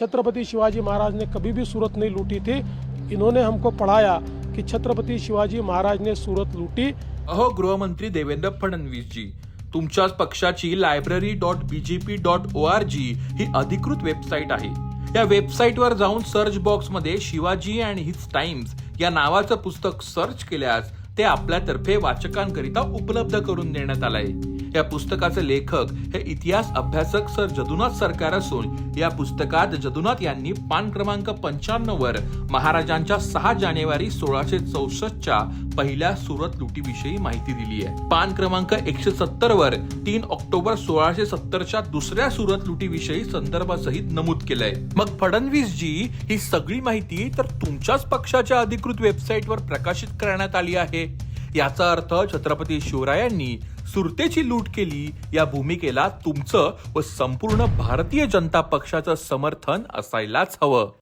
छत्रपति शिवाजी महाराज ने कभी भी सूरत नहीं लूटी थी। इन्होंने हमको पढ़ाया कि छत्रपति शिवाजी महाराज ने सूरत लूटी। अहो गृहमंत्री देवेंद्र फडणवीस जी तुमच्याच पक्षाची library dot BJP dot O R G ही अधिकृत वेबसाईट आहे. या वेबसाईटवर जाऊन सर्च बॉक्समध्ये शिवाजी अँड हिज टाइम्स या नावाचं पुस्तक सर्च केल्यास ते आपल्यातर्फे वाचकांकरिता उपलब्ध करून देण्यात आलंय. या पुस्तकाचे लेखक हे इतिहास अभ्यासक सर जदुनाथ सरकार असून या पुस्तकात जदुनाथ यांनी पान क्रमांक पंच्याण्णव वर महाराजांच्या सहा जानेवारी सोळाशे चौसष्टच्या पहिल्या सुरत लुटीविषयी माहिती दिली आहे. पान क्रमांक एकशे सत्तर वर तीन ऑक्टोबर सोळाशे सत्तरच्या दुसऱ्या सुरत लुटीविषयी संदर्भासहित नमूद केलंय. मग फडणवीस जी ही सगळी माहिती तर तुमच्याच पक्षाच्या अधिकृत वेबसाईटवर प्रकाशित करण्यात आली आहे. याचा अर्थ छत्रपती शिवरायांनी सुरतेची लूट केली या भूमिकेला तुमचं व संपूर्ण भारतीय जनता पक्षाचं समर्थन असायलाच हवं.